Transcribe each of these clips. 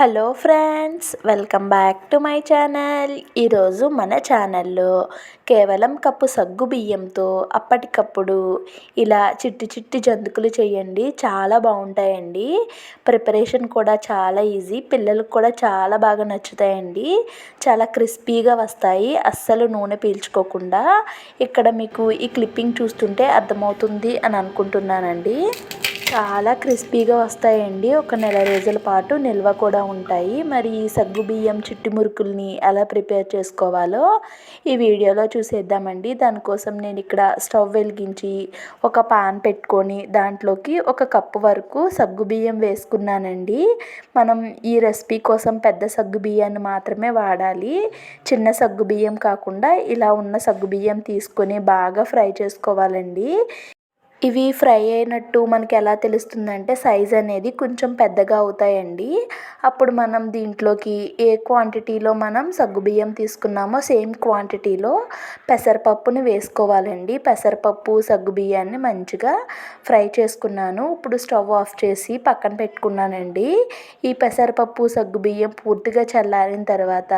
Hello friends welcome back to my channel. ఈరోజు మన ఛానల్లో కేవలం కప్పు సగ్గు బియ్యంతో అప్పటికప్పుడు ఇలా చిట్టి చిట్టి జంతుకులు చేయండి. చాలా బాగుంటాయండి. ప్రిపరేషన్ కూడా చాలా ఈజీ పిల్లలకు కూడా చాలా బాగా నచ్చుతాయండి. చాలా క్రిస్పీగా వస్తాయి. అస్సలు నూనె పీల్చుకోకుండా. ఇక్కడ మీకు ఈ క్లిప్పింగ్ చూస్తుంటే అర్థమవుతుంది అని అనుకుంటున్నానండి. చాలా క్రిస్పీగా వస్తాయండి. ఒక నెల రోజుల పాటు నిల్వ కూడా ఉంటాయి. మరి ఈ సగ్గుబియ్యం చిట్టి మురుకుల్ని ఎలా ప్రిపేర్ చేసుకోవాలో ఈ వీడియోలో చూసేద్దామండి. దానికోసం నేను ఇక్కడ స్టవ్ వెలిగించి ఒక పాన్ పెట్టుకొని దాంట్లోకి ఒక కప్పు వరకు సగ్గుబియ్యం వేసుకున్నానండి. మనం ఈ రెసిపీ కోసం పెద్ద సగ్గుబియ్యాన్ని మాత్రమే వాడాలి. చిన్న సగ్గుబియ్యం కాకుండా ఇలా ఉన్న సగ్గుబియ్యం తీసుకొని బాగా ఫ్రై చేసుకోవాలండి. ఇవి ఫ్రై అయినట్టు మనకి ఎలా తెలుస్తుందంటే సైజ్ అనేది కొంచెం పెద్దగా అవుతాయండి. అప్పుడు మనం దీంట్లోకి ఏ క్వాంటిటీలో మనం సగ్గుబియ్యం తీసుకున్నామో సేమ్ క్వాంటిటీలో పెసరపప్పుని వేసుకోవాలండి. పెసరపప్పు సగ్గుబియ్యాన్ని మంచిగా ఫ్రై చేసుకున్నాను. ఇప్పుడు స్టవ్ ఆఫ్ చేసి పక్కన పెట్టుకున్నానండి. ఈ పెసరపప్పు సగ్గుబియ్యం పూర్తిగా చల్లారిన తర్వాత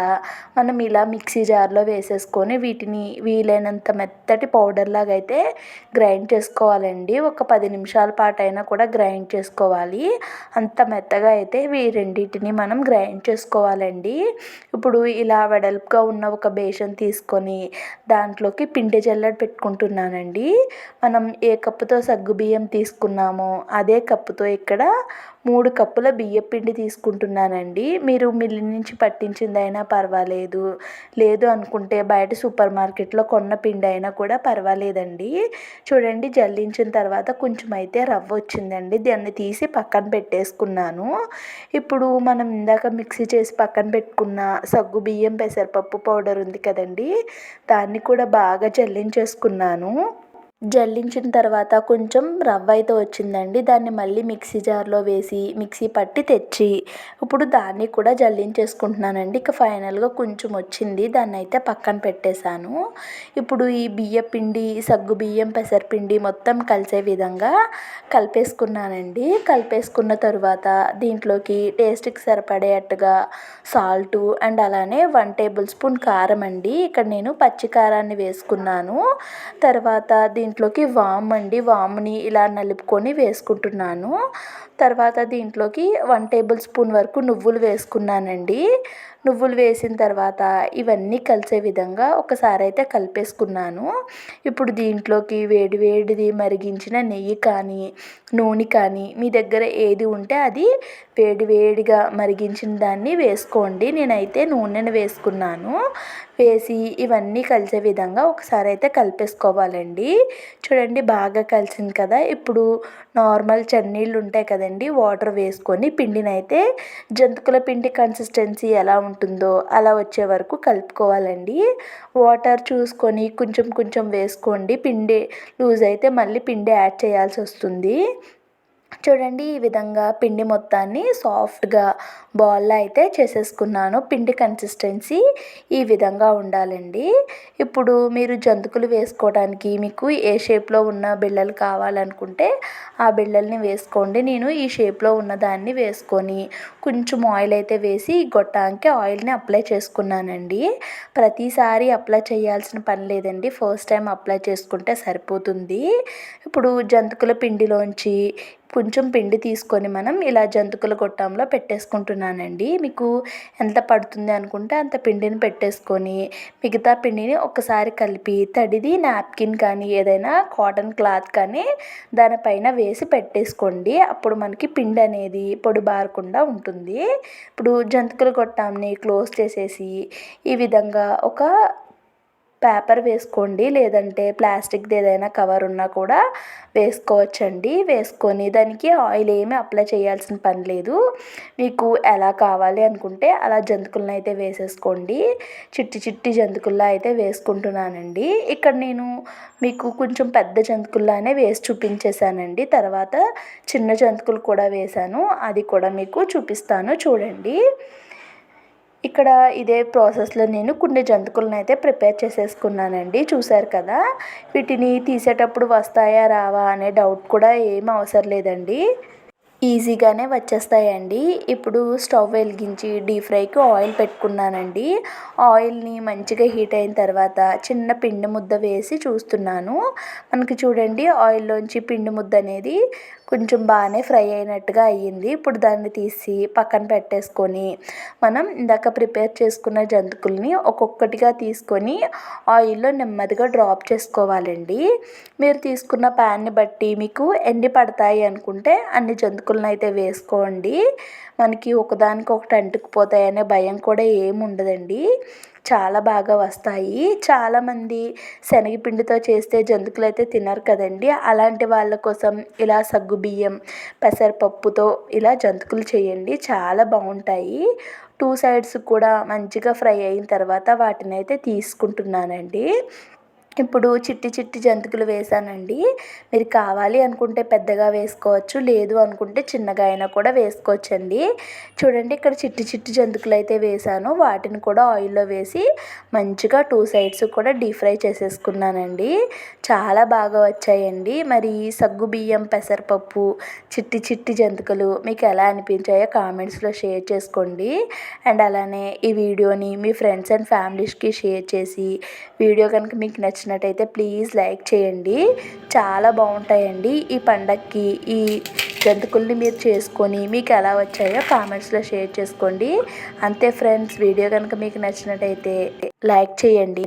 మనం ఇలా మిక్సీ జార్లో వేసేసుకొని వీటిని వీలైనంత మెత్తటి పౌడర్ లాగా అయితే గ్రైండ్ చేసుకోవాలండి. అండి ఒక పది నిమిషాల పాటు అయినా కూడా గ్రైండ్ చేసుకోవాలి. అంత మెత్తగా అయితే ఈ రెండింటిని మనం గ్రైండ్ చేసుకోవాలండి. ఇప్పుడు ఇలా వెడల్పుగా ఉన్న ఒక బేషన్ తీసుకొని దాంట్లోకి పిండి జల్లెడ పెట్టుకుంటున్నానండి. మనం ఏ కప్పుతో సగ్గుబియ్యం తీసుకున్నామో అదే కప్పుతో ఇక్కడ మూడు కప్పుల బియ్యం పిండి తీసుకుంటున్నానండి. మీరు మిల్లి నుంచి పట్టించిందైనా పర్వాలేదు. లేదు అనుకుంటే బయట సూపర్ మార్కెట్లో కొన్న పిండి అయినా కూడా పర్వాలేదండి. చూడండి జల్లించిన తర్వాత కొంచెం అయితే రవ్వ వచ్చిందండి. దాన్ని తీసి పక్కన పెట్టేసుకున్నాను. ఇప్పుడు మనం ఇందాక మిక్సీ చేసి పక్కన పెట్టుకున్న సగ్గు బియ్యం పెసరపప్పు పౌడర్ ఉంది కదండి దాన్ని కూడా బాగా జల్లించేసుకున్నాను. జల్లించిన తర్వాత కొంచెం రవ్వ అయితే వచ్చిందండి. దాన్ని మళ్ళీ మిక్సీ జార్లో వేసి మిక్సీ పట్టి తెచ్చి ఇప్పుడు దాన్ని కూడా జల్లించేసుకుంటున్నానండి. ఇక ఫైనల్గా కొంచెం వచ్చింది. దాన్ని అయితే పక్కన పెట్టేశాను. ఇప్పుడు ఈ బియ్య పిండి సగ్గు బియ్యం పెసరపిండి మొత్తం కలిసే విధంగా కలిపేసుకున్నానండి. కలిపేసుకున్న తర్వాత దీంట్లోకి టేస్ట్కి సరిపడేట్టుగా సాల్టు అండ్ అలానే వన్ టేబుల్ స్పూన్ కారం అండి. ఇక్కడ నేను పచ్చి కారాన్ని వేసుకున్నాను. తర్వాత దీంట్లో దీంట్లోకి వామ్ అండి వామ్ని ఇలా నలుపుకొని వేసుకుంటున్నాను. తర్వాత దీంట్లోకి వన్ టేబుల్ స్పూన్ వరకు నువ్వులు వేసుకున్నానండి. నువ్వులు వేసిన తర్వాత ఇవన్నీ కలిసే విధంగా ఒకసారి అయితే కలిపేసుకున్నాను. ఇప్పుడు దీంట్లోకి వేడి వేడిది మరిగించిన నెయ్యి కానీ నూనె కానీ మీ దగ్గర ఏది ఉంటే అది వేడి వేడిగా మరిగించిన దాన్ని వేసుకోండి. నేనైతే నూనెను వేసుకున్నాను. వేసి ఇవన్నీ కలిసే విధంగా ఒకసారి అయితే కలిపేసుకోవాలండి. చూడండి బాగా కలిసింది కదా. ఇప్పుడు నార్మల్ చన్నీళ్ళు ఉంటాయి కదండి వాటర్ వేసుకొని పిండినైతే జంతుకుల జంతికల పిండి కన్సిస్టెన్సీ ఎలా ఉంటుందో అలా వచ్చే వరకు కలుపుకోవాలండి. వాటర్ చూసుకొని కొంచెం కొంచెం వేసుకోండి. పిండి లూజ్ అయితే మళ్ళీ పిండి యాడ్ చేయాల్సి వస్తుంది. చూడండి ఈ విధంగా పిండి మొత్తాన్ని సాఫ్ట్గా బాల్లా అయితే చేసేసుకున్నాను. పిండి కన్సిస్టెన్సీ ఈ విధంగా ఉండాలండి. ఇప్పుడు మీరు జంతుకులు వేసుకోవడానికి మీకు ఏ షేప్లో ఉన్న బిళ్ళలు కావాలనుకుంటే ఆ బిళ్ళల్ని వేసుకోండి. నేను ఈ షేప్లో ఉన్న దాన్ని వేసుకొని కొంచెం ఆయిల్ అయితే వేసి గొట్టానికి ఆయిల్ని అప్లై చేసుకున్నానండి. ప్రతిసారి అప్లై చేయాల్సిన పని లేదండి. ఫస్ట్ టైం అప్లై చేసుకుంటే సరిపోతుంది. ఇప్పుడు జంతుకుల పిండిలోంచి కొంచెం పిండి తీసుకొని మనం ఇలా జంతికల గొట్టంలో పెట్టేసుకుంటున్నానండి. మీకు ఎంత పడుతుంది అనుకుంటే అంత పిండిని పెట్టేసుకొని మిగతా పిండిని ఒకసారి కలిపి తడిది నాప్కిన్ కానీ ఏదైనా కాటన్ క్లాత్ కానీ దానిపైన వేసి పెట్టేసుకోండి. అప్పుడు మనకి పిండి అనేది పొడి బారకుండా ఉంటుంది. ఇప్పుడు జంతికల గొట్టాన్ని క్లోజ్ చేసేసి ఈ విధంగా ఒక పేపర్ వేసుకోండి లేదంటే ప్లాస్టిక్ది ఏదైనా కవర్ ఉన్నా కూడా వేసుకోవచ్చండి. వేసుకొని దానికి ఆయిల్ ఏమీ అప్లై చేయాల్సిన పని లేదు. మీకు ఎలా కావాలి అనుకుంటే అలా జంతుకులను అయితే వేసేసుకోండి. చిట్టి చిట్టి జంతుకుల్లా అయితే వేసుకుంటున్నానండి. ఇక్కడ నేను మీకు కొంచెం పెద్ద జంతుకుల్లానే వేసి చూపించేశానండి. తర్వాత చిన్న జంతుకులు కూడా వేశాను. అది కూడా మీకు చూపిస్తాను. చూడండి. ఇక్కడ ఇదే ప్రాసెస్లో నేను కొన్ని జంతుకులను అయితే ప్రిపేర్ చేసేసుకున్నానండి. చూశారు కదా? వీటిని తీసేటప్పుడు వస్తాయా రావా అనే డౌట్ కూడా ఏం అవసరం లేదండి. ఈజీగానే వచ్చేస్తాయండి. ఇప్పుడు స్టవ్ వెలిగించి డీప్ ఫ్రైకి ఆయిల్ పెట్టుకున్నానండి. ఆయిల్ని మంచిగా హీట్ అయిన తర్వాత చిన్న పిండి ముద్ద వేసి చూస్తున్నాను. మనకి చూడండి ఆయిల్లోంచి పిండి ముద్ద అనేది కొంచెం బాగానే ఫ్రై అయినట్టుగా అయ్యింది. ఇప్పుడు దాన్ని తీసి పక్కన పెట్టేసుకొని మనం ఇందాక ప్రిపేర్ చేసుకున్న జంతుకుల్ని ఒక్కొక్కటిగా తీసుకొని ఆయిల్లో నెమ్మదిగా డ్రాప్ చేసుకోవాలండి. మీరు తీసుకున్న ప్యాన్ని బట్టి మీకు ఎన్ని పడతాయి అనుకుంటే అన్ని జంతుకులను అయితే వేసుకోండి. మనకి ఒకదానికి ఒకటి అంటుకుపోతాయనే భయం కూడా ఏమి ఉండదండి. చాలా బాగా వస్తాయి. చాలామంది శనగపిండితో చేస్తే జంతుకులు అయితే తినరు కదండి. అలాంటి వాళ్ళ కోసం ఇలా సగ్గుబియ్యం పెసరపప్పుతో ఇలా జంతుకులు చేయండి. చాలా బాగుంటాయి. టూ సైడ్స్ కూడా మంచిగా ఫ్రై అయిన తర్వాత వాటిని అయితే తీసుకుంటున్నానండి. ఇప్పుడు చిట్టి చిట్టి జంతికలు వేసానండి మీరు కావాలి అనుకుంటే పెద్దగా వేసుకోవచ్చు లేదు అనుకుంటే చిన్నగా అయినా కూడా వేసుకోవచ్చండి. చూడండి ఇక్కడ చిట్టి చిట్టి జంతికలు అయితే వేసాను వాటిని కూడా ఆయిల్లో వేసి మంచిగా టూ సైడ్స్ కూడా డీప్ ఫ్రై చేసేసుకున్నానండి. చాలా బాగా వచ్చాయండి. మరి సగ్గు బియ్యం పెసరపప్పు చిట్టి చిట్టి జంతికలు మీకు ఎలా అనిపించాయో కామెంట్స్లో షేర్ చేసుకోండి. అండ్ అలానే ఈ వీడియోని మీ ఫ్రెండ్స్ అండ్ ఫ్యామిలీస్కి షేర్ చేసి వీడియో కనుక మీకు నచ్చి నచ్చినట్టయితే ప్లీజ్ లైక్ చేయండి. చాలా బాగుంటాయండి ఈ పండక్కి. ఈ జంతుకుల్ని మీరు చేసుకొని మీకు ఎలా వచ్చాయో కామెంట్స్లో షేర్ చేసుకోండి. అంతే ఫ్రెండ్స్ వీడియో కనుక మీకు నచ్చినట్టయితే లైక్ చేయండి.